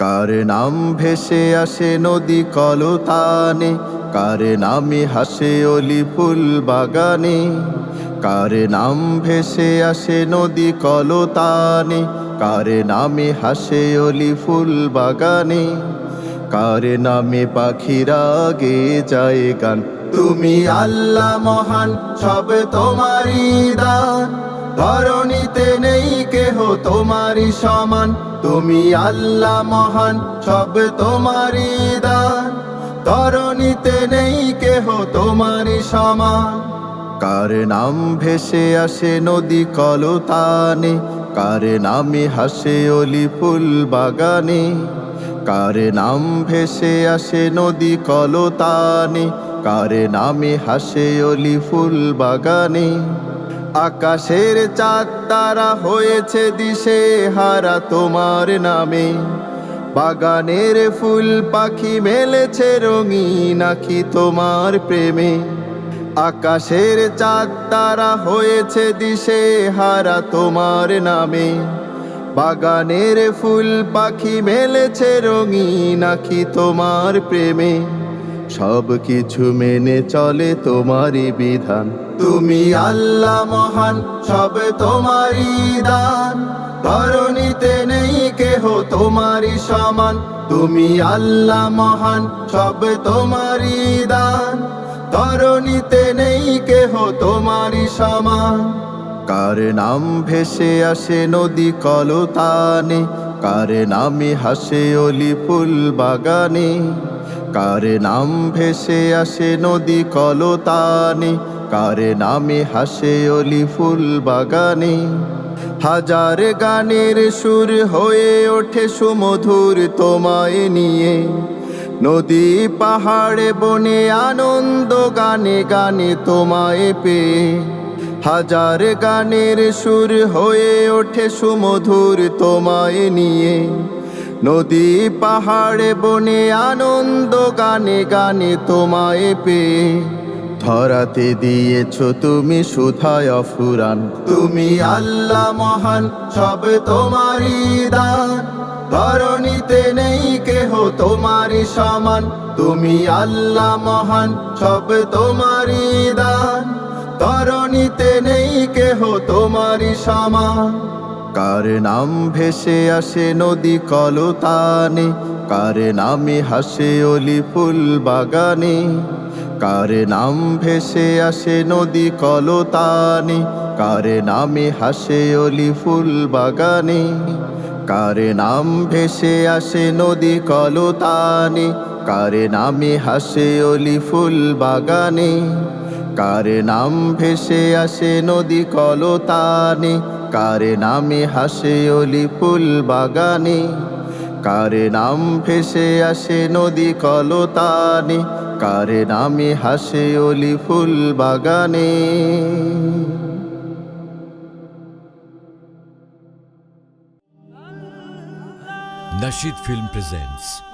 কার নাম ভেসে আসে নদী কলতানে? কার নামে হাসে অলি ফুল বাগানে? কার নাম ভেসে আসে নদী কলতানে? কার নামে হাসে অলি ফুল বাগানে? কার নামে পাখিরা গে যায় গান? তুমি আল্লাহ মহান, সব তোমারই দান। ধরণীতে নেই কেহ তোমারই সমান। তুমি আল্লাহ মহান, সব তোমারই দান। ধরণীতে নেই কেহ তোমারই সমান। কার নাম ভেসে আসে নদী কলতানে, কার নামে হাসে অলি ফুল বাগানে। কার নাম ভেসে আসে নদী কলতানে, কার নামে হাসে অলি ফুল বাগানে। আকাশের চাঁদ তারা হয়েছে দিশে হারা তোমার নামে। বাগানের ফুল পাখি মেলেছে রঙিন আখি তোমার প্রেমে। আকাশের চাঁদ তারা হয়েছে দিশে হারা তোমার নামে। বাগানের ফুল পাখি মেলেছে রঙিন আখি তোমার প্রেমে। সব কিছু মেনে চলে তোমারই বিধান। তুমি আল্লাহ মহান, সব তোমারই দান। ধরণীতে নেই কেহ তোমারই সমান। তুমি আল্লাহ মহান, সব তোমারই দান। ধরণীতে নেই কেহ তোমারই সমান। কার নাম ভেসে আসে নদী কলতানে? কার নামে হাসে অলি ফুল বাগানে? কার নাম ভেসে আসে নদী কলতানে? কার নামে হাসে অলি ফুল বাগানে? হাজার গানের সুর হয়ে ওঠে সুমধুর তোমায় নিয়ে। নদী পাহাড়ে বনে আনন্দ গানে গানে তোমায় পেয়ে। হাজার গানের সুর হয়ে ওঠে সুমধুর তোমায় নিয়ে। নদী, পাহাড়ে, বনে আনন্দ, গানে গানে তোমায় পেয়ে। ধরাতে দিয়েছ তুমি সুধায় অফুরান। তুমি আল্লাহ মহান, সব তোমারই দান। ধরণীতে নেই কেহ তোমারই সমান। তুমি আল্লাহ মহান, সব তোমারই দান। ধরণীতে নেই কেহ তোমারই সামা। কার নাম ভেসে আসে নদী কলতানে, কার নামে হাসে অলি ফুল বাগানে, কার নাম ভেসে আসে নদী কলতানে, কার নামে হাসে অলি ফুল বাগানে, কার নাম ভেসে আসে নদী কলতানে, কার নামে হাসে অলি ফুল বাগানে। কার নাম ভেসে আসে নদী কলতানে? কার নামে হাসে অলি ফুল বাগানে? কার নাম ভেসে আসে নদী কলতানে? কার নামে হাসে অলি ফুল বাগানে? Nashid Film presents